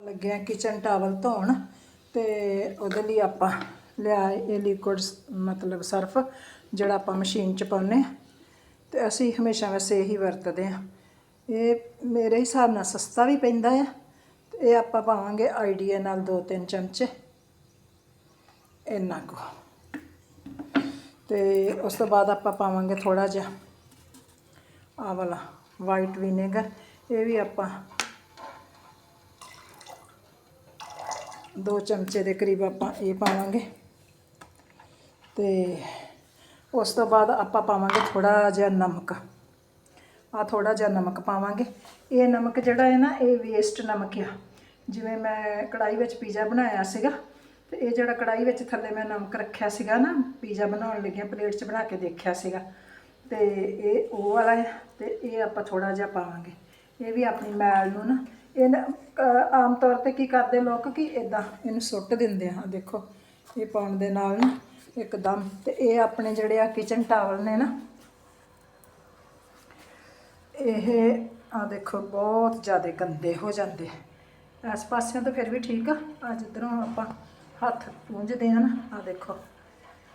ਲੱਗਿਆ kitchen towel ਧੋਣ ਤੇ ਉਹਦੇ ਲਈ ਆਪਾਂ ਲਿਆ ਇਹ ਲਿਕੁਇਡ ਮਤਲਬ ਸਰਫ, ਜਿਹੜਾ ਆਪਾਂ ਮਸ਼ੀਨ 'ਚ ਪਾਉਂਦੇ ਹਾਂ। ਤੇ ਅਸੀਂ ਹਮੇਸ਼ਾ ਵੈਸੇ ਇਹੀ ਵਰਤਦੇ ਆ ਇਹ ਮੇਰੇ ਹਿਸਾਬ ਨਾਲ ਸਸਤਾ ਵੀ ਪੈਂਦਾ ਆ ਤੇ ਇਹ ਆਪਾਂ ਪਾਵਾਂਗੇ ਆਈਡੀਆ ਨਾਲ 2-3 ਚਮਚੇ। ਇੰਨਾ ਕੁ। ਤੇ ਉਸ ਤੋਂ ਬਾਅਦ ਆਪਾਂ ਪਾਵਾਂਗੇ ਥੋੜਾ ਜਿਹਾ ਆਹ ਵਾਲਾ ਵਾਈਟ ਵਿਨੇਗਰ ਇਹ ਵੀ ਆਪਾਂ ਦੋ ਚਮਚੇ ਦੇ ਕਰੀਬ ਆਪਾਂ ਇਹ ਪਾਵਾਂਗੇ। ਤੇ ਉਸ ਤੋਂ ਬਾਅਦ ਆਪਾਂ ਪਾਵਾਂਗੇ ਥੋੜਾ ਜਿਹਾ ਨਮਕ। ਆ ਥੋੜਾ ਜਿਹਾ ਨਮਕ ਪਾਵਾਂਗੇ। ਇਹ ਨਮਕ ਜਿਹੜਾ ਹੈ ਨਾ, ਇਹ ਵੇਸਟ ਨਮਕ ਆ। ਜਿਵੇਂ ਮੈਂ ਕੜਾਈ ਵਿੱਚ ਪੀਜ਼ਾ ਬਣਾਇਆ ਸੀਗਾ, ਤੇ ਇਹ ਜਿਹੜਾ ਕੜਾਈ ਵਿੱਚ ਥੱਲੇ ਮੈਂ ਨਮਕ ਰੱਖਿਆ ਸੀਗਾ ਨਾ, ਪੀਜ਼ਾ ਬਣਾਉਣ ਲੱਗਿਆ ਪਲੇਟ 'ਚ ਬਣਾ ਕੇ ਦੇਖਿਆ ਸੀਗਾ। ਤੇ ਇਹ ਉਹ ਵਾਲਾ ਹੈ ਤੇ ਇਹ ਆਪਾਂ ਥੋੜਾ ਜਿਹਾ ਪਾਵਾਂਗੇ। ਇਹ ਵੀ ਆਪਣੀ ਮੈਲ ਨੂੰ ਨਾ ਇਹਨਾਂ ਨਾ, ਆਮ ਤੌਰ ਤੇ ਕੀ ਕਰਦੇ ਲੋਕ ਕਿ ਇਦਾਂ ਇਹਨੂੰ ਸੁੱਟ ਦਿੰਦੇ ਆ ਆਹ ਦੇਖੋ ਇਹ ਪਾਉਣ ਦੇ ਨਾਲ ਨਾ ਇੱਕਦਮ ਤੇ ਇਹ ਆਪਣੇ ਜਿਹੜੇ ਆ ਕਿਚਨ ਟਾਵਲ ਨੇ ਨਾ ਇਹ ਆ ਦੇਖੋ ਬਹੁਤ ਜ਼ਿਆਦਾ ਗੰਦੇ ਹੋ ਜਾਂਦੇ। ਇਸ ਪਾਸਿਓਂ ਤਾਂ ਫਿਰ ਵੀ ਠੀਕ ਆ ਅੱਜ ਇਧਰੋਂ ਆਪਾਂ ਹੱਥ ਪੂੰਝਦੇ ਆ ਨਾ ਆ ਦੇਖੋ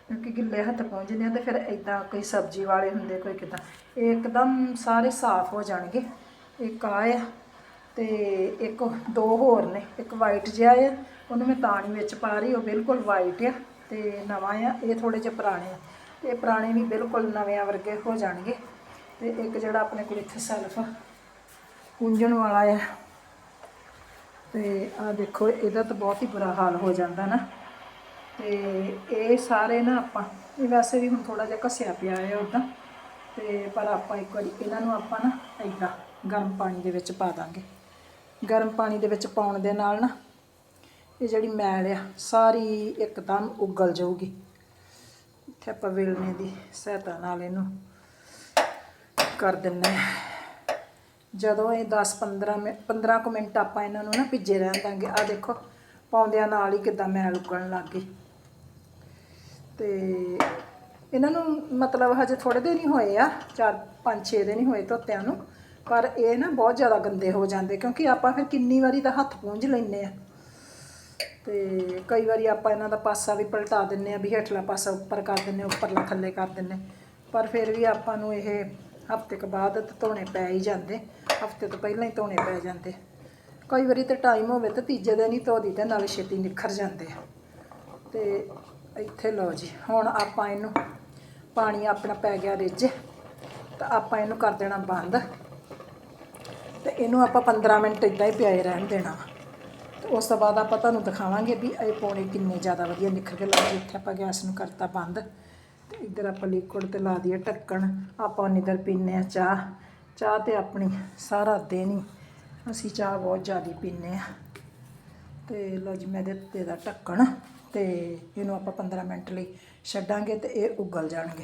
ਕਿਉਂਕਿ ਗਿੱਲੇ ਹੱਥ ਪੂੰਝਦੇ ਆ ਤੇ ਫਿਰ ਇਦਾਂ ਕੋਈ ਸਬਜ਼ੀ ਵਾਲੇ ਹੁੰਦੇ ਕੋਈ ਕਿਦਾਂ ਇਹ ਇੱਕਦਮ ਸਾਰੇ ਸਾਫ਼ ਹੋ ਜਾਣਗੇ। ਇੱਕ ਆ ਆ ਤੇ ਇੱਕ ਦੋ ਹੋਰ ਨੇ, ਇੱਕ ਵਾਈਟ ਜਿਹਾ ਆ, ਉਹਨੂੰ ਮੈਂ ਤਾਣੀ ਵਿੱਚ ਪਾ ਰਹੀ, ਉਹ ਬਿਲਕੁਲ ਵਾਈਟ ਆ ਤੇ ਨਵਾਂ ਆ, ਇਹ ਥੋੜੇ ਜਿਹੇ ਪੁਰਾਣੇ ਆ। ਤੇ ਇਹ ਪੁਰਾਣੇ ਵੀ ਬਿਲਕੁਲ ਨਵਿਆਂ ਵਰਗੇ ਹੋ ਜਾਣਗੇ। ਤੇ ਇੱਕ ਜਿਹੜਾ ਆਪਣੇ ਕੋਲ ਇੱਥੇ ਸੈਲਫ ਪੂੰਝਣ ਵਾਲਾ ਆ। ਤੇ ਆ ਦੇਖੋ, ਇਹਦਾ ਤਾਂ ਬਹੁਤ ਹੀ ਬੁਰਾ ਹਾਲ ਹੋ ਜਾਂਦਾ ਨਾ। ਤੇ ਇਹ ਸਾਰੇ ਨਾ ਆਪਾਂ, ਇਹ ਵੈਸੇ ਵੀ ਹੁਣ ਥੋੜਾ ਜਿਹਾ ਘਸਿਆ ਪਿਆ ਹੈ ਉਦਾਂ। ਤੇ ਪਰ ਆਪਾਂ ਇੱਕ ਵਾਰੀ ਇਹਨਾਂ ਨੂੰ ਆਪਾਂ ਨਾ ਏਦਾਂ ਗਰਮ ਪਾਣੀ ਦੇ ਵਿੱਚ ਪਾ ਦਾਂਗੇ। ਗਰਮ ਪਾਣੀ ਦੇ ਵਿੱਚ ਪਾਉਣ ਦੇ ਨਾਲ ਨਾ ਇਹ ਜਿਹੜੀ ਮੈਲ ਆ, ਸਾਰੀ ਇੱਕਦਮ ਉਗਲ ਜਾਊਗੀ। ਇੱਥੇ ਆਪਾਂ ਵੇਲਣੇ ਦੀ ਸਹਾਇਤਾ ਨਾਲ ਇਹਨੂੰ ਕਰ ਦਿੰਨੇ ਹਾਂ। ਜਦੋਂ ਇਹ 10 15 ਮਿੰਟ 15 ਕੁ ਮਿੰਟ ਆਪਾਂ ਇਹਨਾਂ ਨੂੰ ਨਾ ਭਿੱਜੇ ਰਹਿਣ ਦਾਂਗੇ। ਆ ਦੇਖੋ, ਪਾਉਂਦਿਆਂ ਨਾਲ ਹੀ ਕਿਦਾਂ ਮੈਲ ਉਗਣ ਲੱਗ ਗਈ। ਤੇ ਇਹਨਾਂ ਨੂੰ ਮਤਲਬ ਹਜੇ ਥੋੜੇ ਦਿਨ ਹੀ ਹੋਏ ਆ 4 5 6 ਦਿਨ ਹੀ ਹੋਏ ਧੋਤਿਆਂ ਨੂੰ। ਪਰ ਇਹ ਨਾ ਬਹੁਤ ਜ਼ਿਆਦਾ ਗੰਦੇ ਹੋ ਜਾਂਦੇ, ਕਿਉਂਕਿ ਆਪਾਂ ਫਿਰ ਕਿੰਨੀ ਵਾਰੀ ਤਾਂ ਹੱਥ ਪੂੰਝ ਲੈਂਦੇ ਆ। ਤੇ ਕਈ ਵਾਰੀ ਆਪਾਂ ਇਹਨਾਂ ਦਾ ਪਾਸਾ ਵੀ ਪਲਟਾ ਦਿੰਨੇ ਆ, ਵੀ ਹੇਠਲਾ ਪਾਸਾ ਉੱਪਰ ਕਰ ਦਿੰਨੇ ਉੱਪਰਲਾ ਥੱਲੇ ਕਰ ਦਿੰਨੇ ਪਰ ਫਿਰ ਵੀ ਆਪਾਂ ਨੂੰ ਇਹ ਹਫ਼ਤੇ ਕੁ ਬਾਅਦ ਧੋਣੇ ਪੈ ਹੀ ਜਾਂਦੇ, ਹਫ਼ਤੇ ਤੋਂ ਪਹਿਲਾਂ ਹੀ ਧੋਣੇ ਪੈ ਜਾਂਦੇ। ਕਈ ਵਾਰੀ ਤੇ ਟਾਈਮ ਹੋਵੇ ਤਾਂ ਤੀਜੇ ਦਿਨ ਹੀ ਧੋ ਦੀ ਤੇ ਨਾਲੇ ਛੇਤੀ ਨਿਖਰ ਜਾਂਦੇ ਆ। ਤੇ ਇੱਥੇ ਲਓ ਜੀ, ਹੁਣ ਆਪਾਂ ਇਹਨੂੰ ਪਾਣੀ ਆਪਣਾ ਪੈ ਗਿਆ ਰਿੱਝ, ਤਾਂ ਆਪਾਂ ਇਹਨੂੰ ਕਰ ਦੇਣਾ ਬੰਦ। ਇਹਨੂੰ ਆਪਾਂ 15 ਮਿੰਟ ਇਦਾਂ ਹੀ ਪਿਆਏ ਰਹਿਣ ਦੇਣਾ ਵਾ। ਤੇ ਉਸ ਤੋਂ ਬਾਅਦ ਆਪਾਂ ਤੁਹਾਨੂੰ ਦਿਖਾਵਾਂਗੇ ਵੀ ਇਹ ਪੌਣੇ ਕਿੰਨੇ ਜ਼ਿਆਦਾ ਵਧੀਆ ਨਿਖਰ ਕੇ ਲੱਗੇ ਇੱਥੇ ਆਪਾਂ ਗੈਸ ਨੂੰ ਕਰਤਾ ਬੰਦ। ਤੇ ਇੱਧਰ ਆਪਾਂ ਲਿਕੁਇਡ ਤੇ ਲਾ ਦਈਏ ਢੱਕਣ। ਆਪਾਂ ਨਿਦਰ ਪੀਨੇ ਆ ਚਾਹ। ਚਾਹ ਤੇ ਆਪਣੀ ਸਾਰਾ ਦਿਨ ਹੀ ਅਸੀਂ ਚਾਹ ਬਹੁਤ ਜ਼ਿਆਦਾ ਪੀਨੇ ਆ ਤੇ ਲਓ ਜੀ, ਮੈਂ ਦਿੱਤੇ ਦਾ ਢੱਕਣ ਤੇ ਇਹਨੂੰ ਆਪਾਂ 15 ਮਿੰਟ ਲਈ ਛੱਡਾਂਗੇ ਤੇ ਇਹ ਉਗਲ ਜਾਣਗੇ।